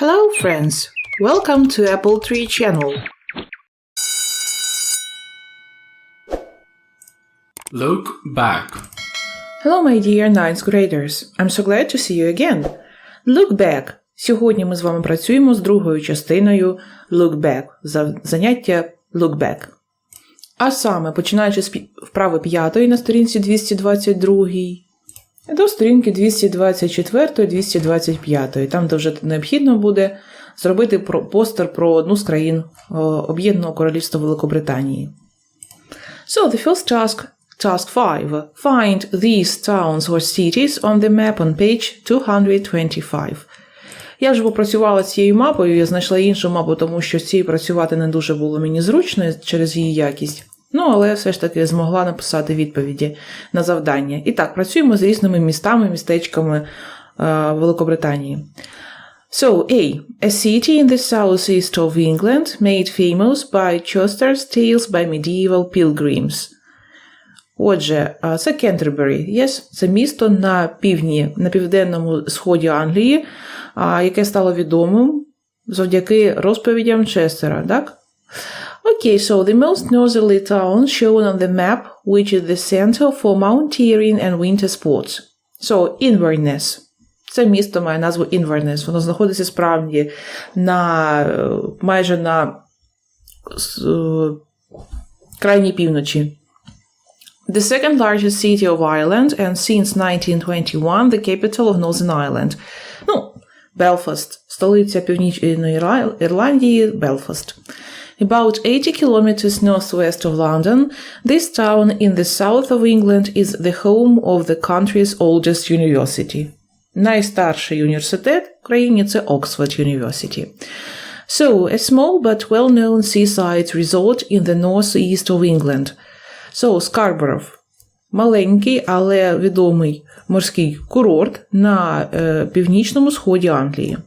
Hello, friends. Welcome to Apple Tree Channel. Look back. Hello, my dear ninth graders. I'm so glad to see you again. Look back. Сьогодні ми з вами працюємо з другою частиною Look back. за- Заняття Look back. А саме, починаючи з вправи п'ятої на сторінці 222 до сторінки 224-225, там, де вже необхідно буде зробити постер про одну з країн Об'єднаного Королівства Великобританії. So the first task, task 5, find these towns or cities on the map on page 225. Я вже попрацювала цією мапою, я знайшла іншу мапу, тому що з цією працювати не дуже було мені зручно через її якість. Ну, але все ж таки змогла написати відповіді на завдання. І так, працюємо з різними містами, містечками е, Великобританії. So, A. A city in the southeast of England made famous by Chester's tales by medieval pilgrims. Отже, це Кентербері. Yes, це місто на півдні, на південному сході Англії, яке стало відомим завдяки розповідям Честера, так? Okay, so the most northerly town shown on the map, which is the center for mountaineering and winter sports. So, Inverness. Це місто має назву Inverness. Воно знаходиться справді на е, майже на с- е, крайній півночі. The second largest city of Ireland and since 1921 the capital of Northern Ireland. Ну, Белфаст, столиця Північної Іра- Ірландії, Белфаст. About 80 kilometers northwest of London, this town in the south of England is the home of the country's oldest university. Найстарший університет в країні це Oxford University. So, a small but well-known seaside resort in the northeast of England. So, Scarborough. Маленький, але відомий морський курорт на е, північному сході Англії.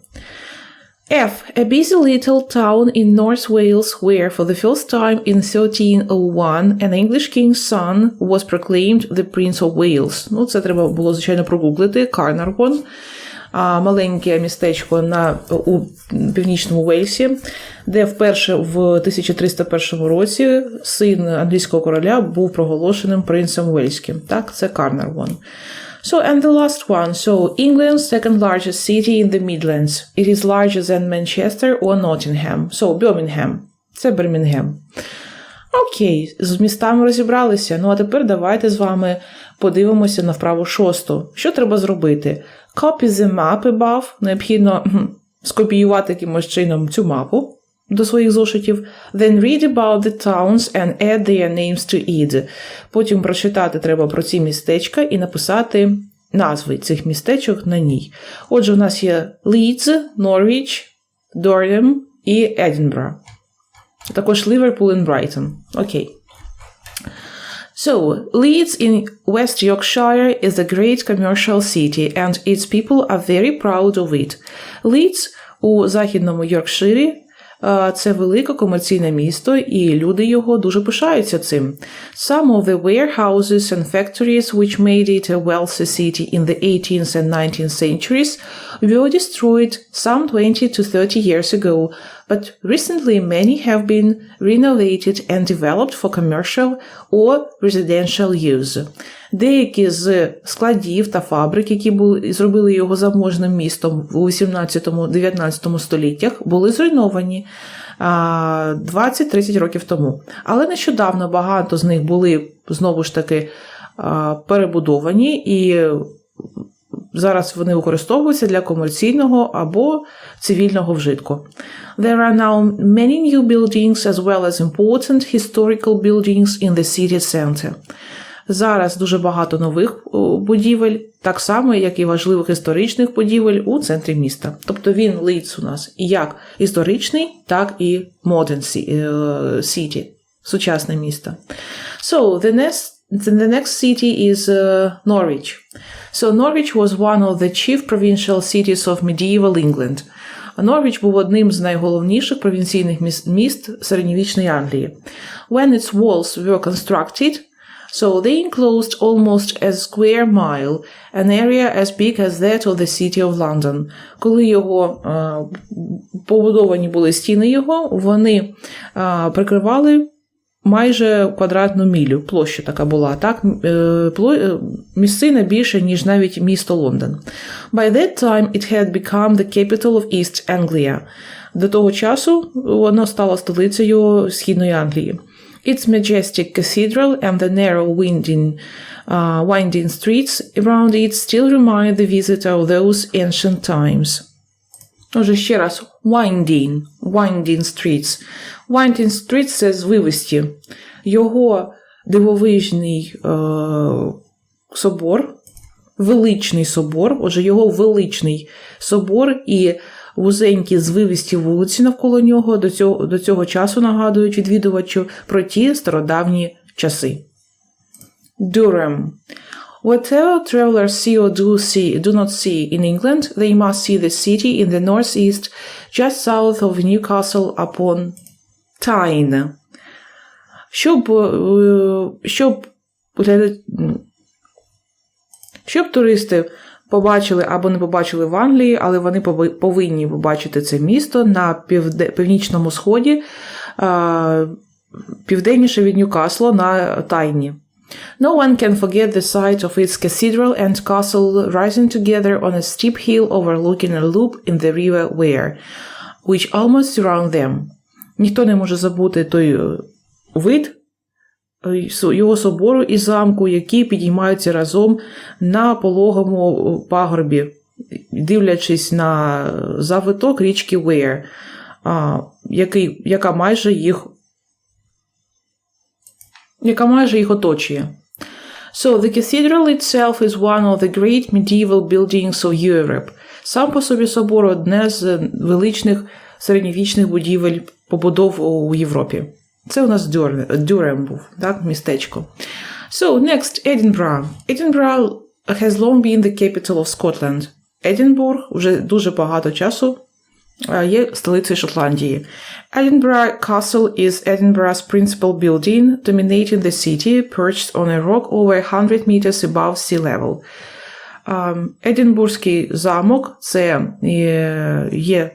F. A busy little town in North Wales where, for the first time in 1301, an English king's son was proclaimed the Prince of Wales. Ну, це треба було, звичайно, прогуглити. Карнарвон. Маленьке містечко на, у північному Вельсі, де вперше в 1301 році син англійського короля був проголошеним принцем Вельським. Так, це Карнарвон. So, and the last one. So, England's second largest city in the Midlands. It is larger than Manchester or Nottingham. So, Birmingham. Це Бірмінгем. Окей, з містами розібралися. Ну а тепер давайте з вами подивимося на вправу шосту. Що треба зробити? Copy the map above. Необхідно скопіювати якимось чином цю мапу до своїх зошитів. Then read about the towns and add their names to it. Потім прочитати треба про ці містечка і написати назви цих містечок на ній. Отже, у нас є Leeds, Norwich, Durham і Едінбро. Також Ліверпул і Брайтон. Окей. So, Leeds in West Yorkshire is a great commercial city and its people are very proud of it. Leeds у західному Йоркширі це велике комерційне місто, і люди його дуже пишаються цим. Some of the warehouses and factories which made it a wealthy city in the 18th and 19th centuries were destroyed some 20 to 30 years ago, but recently many have been renovated and developed for commercial or residential use. Деякі з складів та фабрик, які були зробили його заможним містом у 18-19 століттях, були зруйновані 20-30 років тому. Але нещодавно багато з них були знову ж таки перебудовані і Зараз вони використовуються для комерційного або цивільного вжитку. There are now many new buildings as well as important historical buildings in the city center. Зараз дуже багато нових будівель, так само, як і важливих історичних будівель у центрі міста. Тобто він Лидс у нас як історичний, так і modern е, city, сучасне місто. So, the next, the next city is uh, Norwich. So, Norwich was one of the chief provincial cities of medieval England. Норвіч був одним з найголовніших провінційних міс- міст середньовічної Англії. When its walls were constructed, So they enclosed almost a square mile, an area as big as that of the city of London. Коли його е, побудовані були стіни його, вони е, прикривали майже квадратну мілю. Площа така була, так? Е, е, Місцина більше, ніж навіть місто Лондон. By that time it had become the capital of East Anglia. До того часу воно стало столицею Східної Англії. Its majestic cathedral and the narrow winding, uh, winding streets around it still remind the visitor of those ancient times. Отже, ще раз, winding, winding streets. Winding streets – це звивисті. Його дивовижний е, собор, величний собор, отже, його величний собор і вузенькі звивисті вулиці навколо нього до цього, до цього часу нагадують відвідувачу про ті стародавні часи. Durham. Whatever travelers see or do see do not see in England, they must see the city in the northeast, just south of Newcastle upon Tyne. Щоб, щоб, щоб туристи побачили або не побачили в Англії, але вони повинні побачити це місто на півде- північному сході, південніше від Ньюкасло на Тайні. No one can forget the sight of its cathedral and castle rising together on a steep hill overlooking a loop in the river Wear, which almost surround them. Ніхто не може забути той е, вид е, його собору і замку, які підіймаються разом на пологому е, пагорбі, дивлячись на завиток річки який, яка майже їх яка майже їх оточує. So, the cathedral itself is one of the great medieval buildings of Europe. Сам по собі собор одне з величних середньовічних будівель побудов у Європі. Це у нас Дюрем був, так, містечко. So, next, Edinburgh. Edinburgh has long been the capital of Scotland. Единбург вже дуже багато часу є столицею Шотландії. Edinburgh Castle is Edinburgh's principal building, dominating the city, perched on a rock over 100 meters above sea level. Единбурзький замок це є, є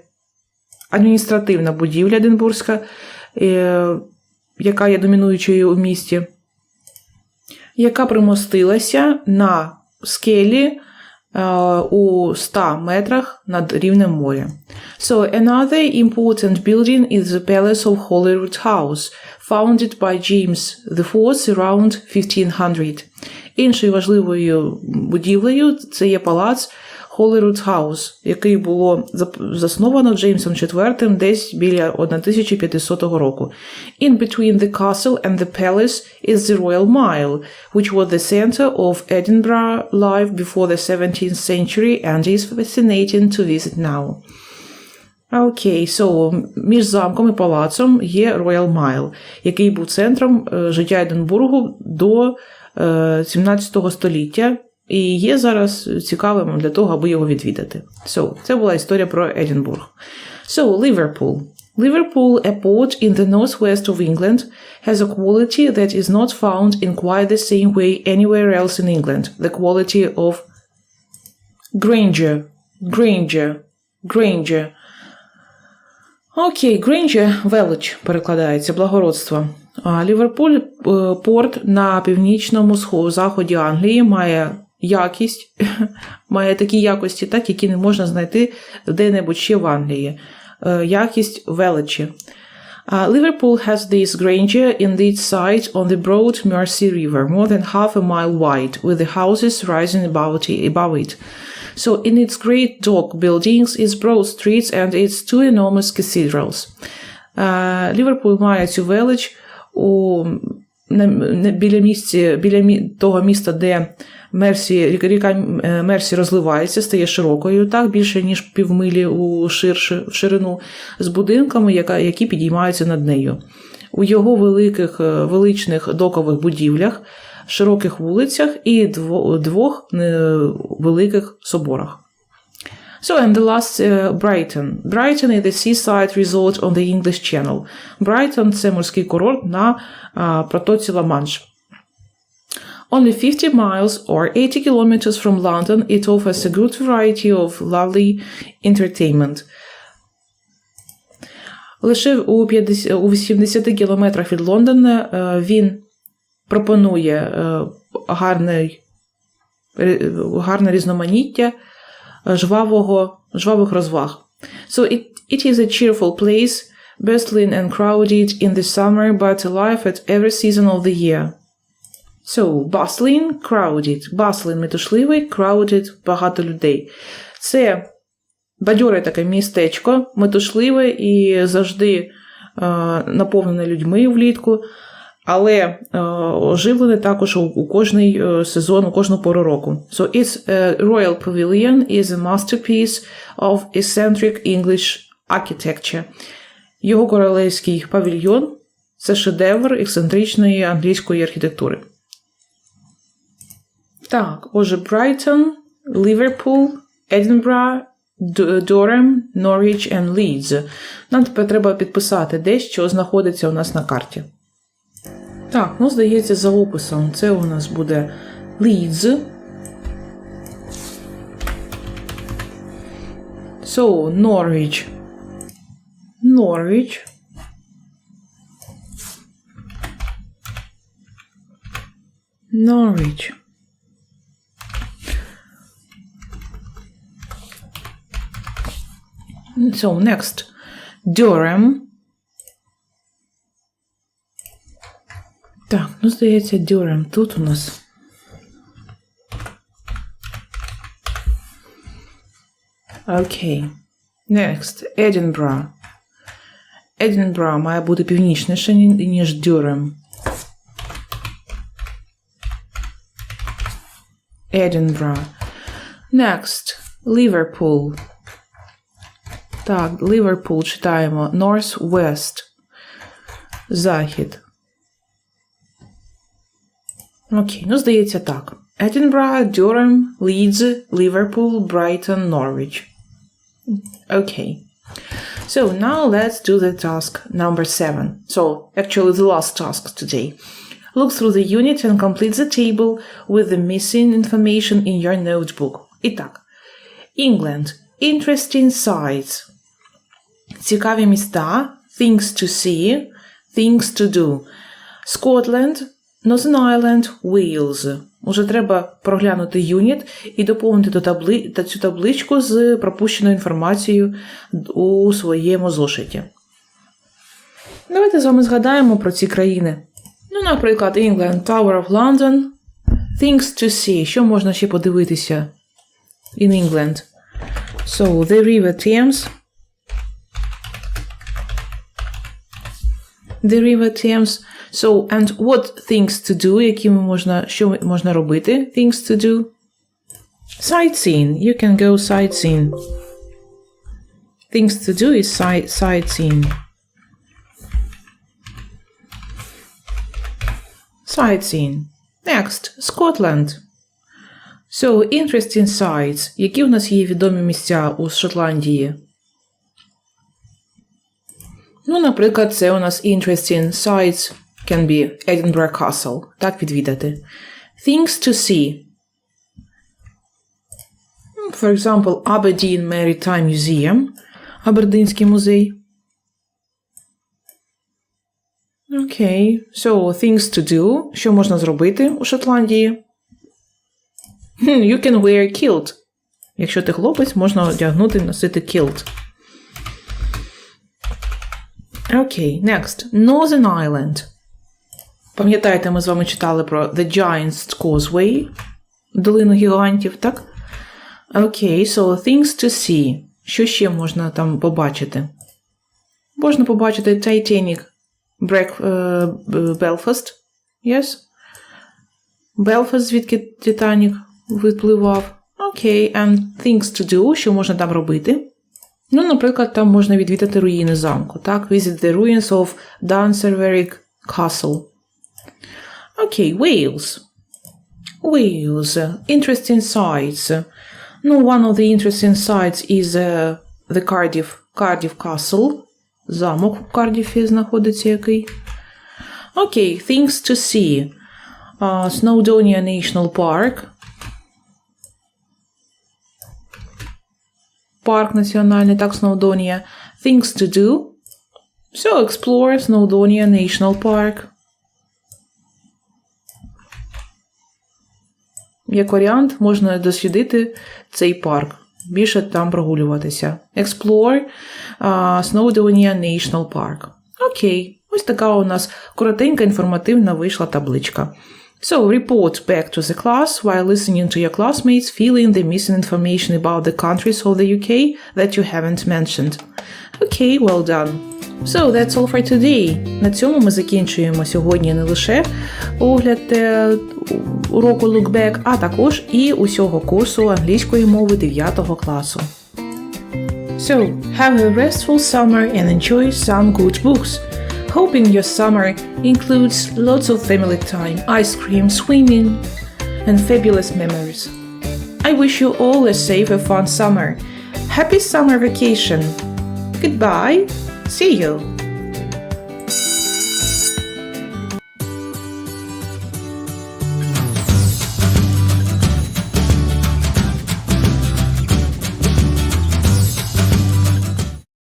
адміністративна будівля Единбурзька, е, яка є домінуючою у місті, яка примостилася на скелі е, у 100 метрах над рівнем моря. So another important building is the Palace of Holyrood House, founded by James IV around 1500. Іншою важливою будівлею це є палац Holyrood House, який було засновано Джеймсом IV десь біля 1500 року. In between the castle and the palace is the Royal Mile, which was the center of Edinburgh life before the 17th century and is fascinating to visit now. Окей, so, між замком і палацом є Royal Mile, який був центром е, життя Единбургу до е, 17 століття і є зараз цікавим для того, аби його відвідати. So, це була історія про Единбург. So, Liverpool. Liverpool, a port in the northwest of England, has a quality that is not found in quite the same way anywhere else in England. The quality of grandeur, grandeur, grandeur. Окей, Грінджі велич перекладається благородство. А Ліверпуль е, порт на північному схо- заході Англії має якість, має такі якості, так, які не можна знайти де-небудь ще в Англії. Е, Якість величі. Uh, Liverpool has this grandeur in its site on the broad Mersey River, more than half a mile wide, with the houses rising about it. Above it. So, in its great dock buildings, its broad streets, and its two enormous cathedrals. Uh, Ліверпуль має цю велич у, на, на, біля, місці, біля того міста, де Мерсі, ріка е, Мерсі розливається, стає широкою, так більше ніж півмилі у ширше, в ширину, з будинками, яка, які підіймаються над нею. У його великих е, величних докових будівлях, широких вулицях і дво, двох е, великих соборах. So, and the last, uh, Brighton. Brighton is the seaside resort on the English Channel. Brighton – це морський курорт на uh, протоці Ла-Манш. Only 50 miles or 80 kilometers from London, it offers a good variety of lovely entertainment. Лише у 50, у 80 кілометрах від Лондона е, він пропонує е, гарний, гарне різноманіття е, жвавого, жвавих розваг. So it, it is a cheerful place, bustling and crowded in the summer, but alive at every season of the year. So, bustling, crowded. Bustling – метушливий, crowded – багато людей. Це бадьоре таке містечко, метушливе і завжди е, наповнене людьми влітку, але е, оживлене також у, кожний е, сезон, у кожну пору року. So its uh, Royal Pavilion is a masterpiece of eccentric English architecture. Його королевський павільйон це шедевр ексцентричної англійської архітектури. Так, отже, Брайтон, Ліверпул, Едінбра, Дорем, Норвіч і Лідз. Нам тепер треба підписати десь, що знаходиться у нас на карті. Так, ну здається, за описом це у нас буде Лідз. So, Norwich. Norwich. Norwich. So next, Durham. Так, ну здається, Durham тут у нас. Окей. Next, Edinburgh. Едінбра має бути північніше, ні- ніж Дюрем. Edinburgh. Next, Liverpool. Так, Liverpool читаємо. North-West. Захід. Окей, ну здається так. Едінбра, Дюрем, Лідз, Ліверпул, Брайтон, Норвіч. Окей. So now let's do the task number seven. So actually the last task today. Look through the unit and complete the table with the missing information in your notebook. Итак. England. Interesting sights. Цікаві міста. Things to see. Things to do. Scotland. Northern Ireland. Wales. Уже треба проглянути юніт і доповнити до табли... та цю табличку з пропущеною інформацією у своєму зошиті. Давайте з вами згадаємо про ці країни. Ну, наприклад, England, Tower of London, Things to see. Що можна ще подивитися in England? So, the River Thames. The River Thames. So, and what things to do, які можна, що можна робити? Things to do. Sightseeing. You can go sightseeing. Things to do is sight, sightseeing. Sightseeing. Next, Scotland. So, interesting sights. Які у нас є відомі місця у Шотландії? Ну, наприклад, це у нас interesting sights can be Edinburgh Castle. Так відвідати. Things to see. For example, Aberdeen Maritime Museum. Абердинський музей. Окей. So, things to do. Що можна зробити у Шотландії? Hmm, You can wear kilt. Якщо ти хлопець, можна одягнути носити kilt. Окей, next. Northern Ireland. Пам'ятаєте, ми з вами читали про The Giant's Causeway, долину гігантів, так? Окей, so things to see. Що ще можна там побачити? Можна побачити Titanic Break, е, Belfast. Yes? Belfast, звідки Титанік випливав. Окей, and things to do, що можна там робити. Ну, наприклад, там можна відвідати руїни замку. Так, visit the ruins of Dunserveric Castle. Окей, Wales. Wales. Interesting sights. Ну, one of the interesting sights is uh, the Cardiff, Cardiff Castle. Замок в Кардіфі знаходиться який. Окей, things to see. uh, Snowdonia National Park. Парк національний, так, Snowdonia. Things to do. So, explore Snowdonia National Park. Як варіант, можна дослідити цей парк. Більше там прогулюватися. Explore uh, Snowdonia National Park. Окей, ось така у нас коротенька інформативна вийшла табличка. So, report back to the class while listening to your classmates, fill in the missing information about the countries of the UK that you haven't mentioned. Okay, well done. So, that's all for today. На цьому ми закінчуємо сьогодні не лише огляд е, уроку Lookback, а також і усього курсу англійської мови 9 класу. So, have a restful summer and enjoy some good books. Hoping your summer includes lots of family time, ice cream, swimming, and fabulous memories. I wish you all a safe and fun summer. Happy summer vacation. Goodbye. See you.